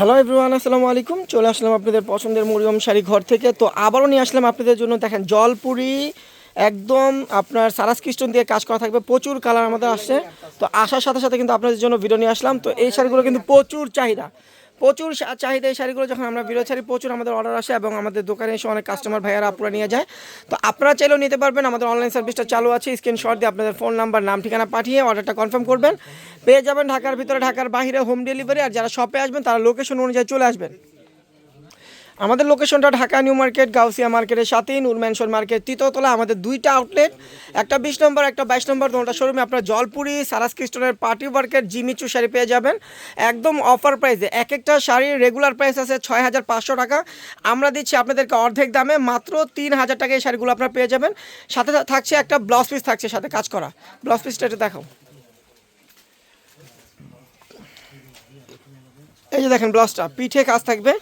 Hello everyone আসসালামু আলাইকুম। চলে আসলাম আপনাদের পছন্দের মরিয়ম শাড়ি ঘর থেকে। তো আবারও নিয়ে আসলাম আপনাদের জন্য, দেখেন, জলপুরি, একদম আপনার সারাস খ্রিস্টন দিয়ে কাজ করা থাকবে, প্রচুর কালার আমাদের আসছে। তো আসার সাথে সাথে কিন্তু আপনাদের জন্য ভিডিও নিয়ে আসলাম। তো এই শাড়িগুলো কিন্তু প্রচুর চাহিদা। প্রচুর চাহিদা এই শাড়িগুলো যখন আমরা বিরোধ শাড়ি প্রচুর আমাদের অর্ডার আসে এবং আমাদের দোকানে এসে অনেক কাস্টমার ভাইয়ারা আপনারা নিয়ে যায়। তো আপনারা চাইলেও নিতে পারবেন, আমাদের অনলাইন সার্ভিসটা চালু আছে স্ক্রিনশট দিয়ে আপনাদের ফোন নাম্বার নাম, ঠিকানা পাঠিয়ে অর্ডারটা কনফার্ম করবেন। পেয়ে যাবেন ঢাকার ভিতরে, ঢাকার বাইরে হোম ডেলিভারি আর যারা শপে আসবেন, তারা লোকেশন অনুযায়ী চলে আসবেন। আমাদের লোকেশনটা ঢাকা নিউ মার্কেট, গাউসিয়া মার্কেটের সাথেই নূর ম্যানশন মার্কেট তৃতীয়তলা আমাদের দুইটা আউটলেট একটা বিশ নম্বর, একটা বাইশ নম্বর দুটা শোরুমে আপনার জলপুরি, সারাস ক্রিস্টনের পার্টি ওয়ার্কের জিমিচু শাড়ি পেয়ে যাবেন। একদম অফার প্রাইসে এক একটা শাড়ির রেগুলার প্রাইস আছে ছয় হাজার পাঁচশো টাকা। আমরা দিচ্ছি আপনাদেরকে অর্ধেক দামে, মাত্র তিন হাজার টাকা এই শাড়িগুলো আপনারা পেয়ে যাবেন। সাথে থাকছে একটা ব্লাউজ পিস থাকছে সাথে কাজ করা। ব্লাউজ পিসটা একটু দেখাও। এই যে দেখেন ব্লাউজটা পিঠে কাজ থাকবে।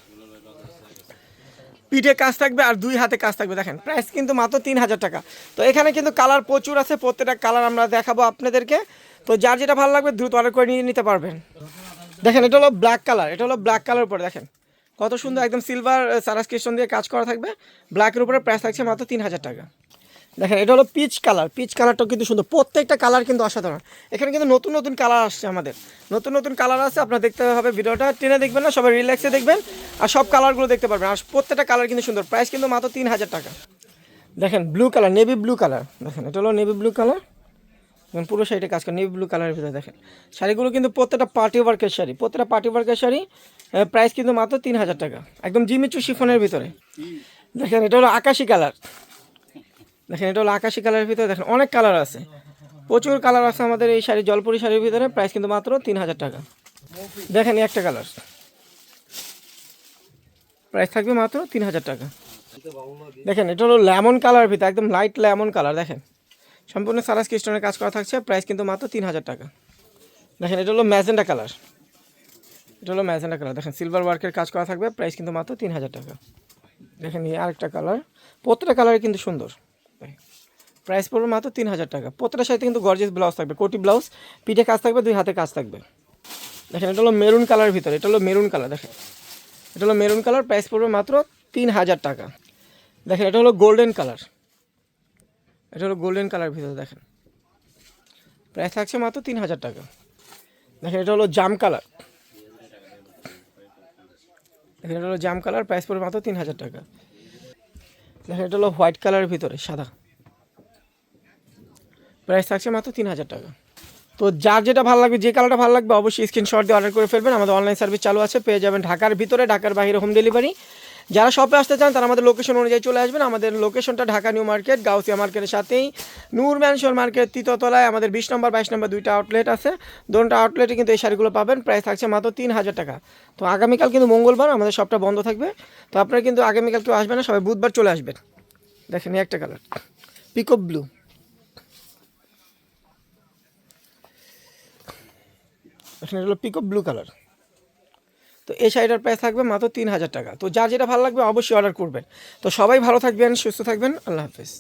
পিঠে কাজ থাকবে আর দুই হাতে কাজ থাকবে। দেখেন প্রাইস কিন্তু মাত্র তিন হাজার টাকা। তো এখানে কিন্তু কালার প্রচুর আছে, প্রত্যেকটা কালার আমরা দেখাবো আপনাদেরকে। তো যার যেটা ভালো লাগবে দ্রুত অর্ডার করে নিয়ে নিতে পারবেন। দেখেন, এটা হলো ব্ল্যাক কালার এটা হলো ব্ল্যাক কালার উপরে দেখেন। কত সুন্দর একদম সিলভার সারাস ক্রিস্টন দিয়ে কাজ করা থাকবে। ব্ল্যাকের উপরে প্রাইস থাকছে মাত্র তিন হাজার টাকা। দেখেন, এটা হলো পিচ কালার পিচ কালারটাও কিন্তু সুন্দর। প্রত্যেকটা কালার কিন্তু অসাধারণ। এখানে কিন্তু নতুন নতুন কালার আসছে আমাদের। নতুন নতুন কালার আছে, আপনার দেখতে হবে ভিডিওটা। টেনে দেখবেন না, সবাই রিল্যাক্সে দেখবেন। আর সব কালারগুলো দেখতে পারবেন। আর প্রত্যেকটা কালার কিন্তু সুন্দর। প্রাইস কিন্তু মাত্র তিন হাজার টাকা। দেখেন blue colour navy blue colour দেখেন, এটা হলো নেভি ব্লু কালার দেখেন, পুরো শাড়িটা কাজ করে নেভি ব্লু কালারের ভিতরে দেখেন। শাড়িগুলো কিন্তু প্রত্যেকটা পার্টি ওয়ার্কের শাড়ি। প্রত্যেকটা পার্টি ওয়ার্কের শাড়ি প্রাইস কিন্তু মাত্র তিন হাজার টাকা। একদম জিমিচু শিফনের ভিতরে। দেখেন, এটা হলো আকাশি কালার দেখেন, এটা হলো আকাশি কালারের ভিতরে। দেখেন, অনেক কালার আছে। প্রচুর কালার আছে আমাদের এই শাড়ি, জলপুরি শাড়ির ভিতরে। প্রাইস কিন্তু মাত্র তিন হাজার টাকা। দেখেন একটা কালার প্রাইস থাকবে মাত্র তিন হাজার টাকা। দেখেন, এটা হলো লেমন কালারের ভিতরে, একদম লাইট লেমন কালার, দেখেন। সম্পূর্ণ সারাস ক্রিস্টনের কাজ করা থাকছে প্রাইস কিন্তু মাত্র তিন হাজার টাকা। দেখেন, এটা হলো ম্যাজেন্ডা কালার। এটা হলো ম্যাজেন্ডা কালার, দেখেন সিলভার ওয়ার্কের কাজ করা থাকবে প্রাইস কিন্তু মাত্র তিন হাজার টাকা। দেখেন, এই আরেকটা কালার। প্রত্যেকটা কালারই কিন্তু সুন্দর। প্রাইস পড়বে মাত্র তিন হাজার টাকা। প্রত্যেকটা সাথে কিন্তু গর্জেস ব্লাউজ থাকবে, কোটি ব্লাউজ পিঠে কাজ থাকবে, দুই হাতে কাজ থাকবে। দেখেন, এটা হলো মেরুন কালার ভিতরে, এটা হলো মেরুন কালার, দেখেন। এটা হলো মেরুন কালার প্রাইস পড়বে মাত্র তিন হাজার টাকা। দেখেন, এটা হলো গোল্ডেন কালার। এটা হলো গোল্ডেন কালার ভিতরে দেখেন। প্রাইস থাকছে মাত্র তিন হাজার টাকা। দেখেন, এটা হলো জাম কালার। দেখেন, এটা হলো জাম কালার প্রাইস পড়বে মাত্র তিন হাজার টাকা। দেখেন, এটা হলো হোয়াইট কালারের ভিতরে, সাদা। প্রাইস থাকছে মাত্র তিন হাজার টাকা। তো যার যেটা ভালো লাগবে, যে কালারটা ভালো লাগবে, অবশ্যই স্ক্রিনশট দিয়ে অর্ডার করে ফেলবেন। আমাদের অনলাইন সার্ভিস চালু আছে, পেয়ে যাবেন ঢাকার ভিতরে, ঢাকার বাইরে হোম ডেলিভারি যারা শপে আসতে চান, তারা আমাদের লোকেশন অনুযায়ী চলে আসবেন। আমাদের লোকেশনটা ঢাকা নিউ মার্কেট গাউসিয়া মার্কেটের সাথেই। নূর ম্যানশন মার্কেট তৃতীয়তলায় আমাদের বিশ নম্বর বাইশ নম্বর দুইটা আউটলেট আছে। দুটো আউটলেটে কিন্তু এই শাড়িগুলো পাবেন। প্রাইস থাকছে মাত্র তিন হাজার টাকা। তো আগামীকাল কিন্তু মঙ্গলবার, আমাদের শপটা বন্ধ থাকবে। তো আপনারা কিন্তু আগামীকাল কেউ আসবেন না, সবাই বুধবার চলে আসবেন। দেখেন একটা কালার পিকপ ব্লু এখানে হলো পিকো ব্লু কালার তো এই শাড়িটার প্রাইস থাকবে মাত্র তিন হাজার টাকা। তো যার যেটা ভালো লাগবে অবশ্যই অর্ডার করবেন। তো সবাই ভালো থাকবেন, সুস্থ থাকবেন, আল্লাহ হাফেজ।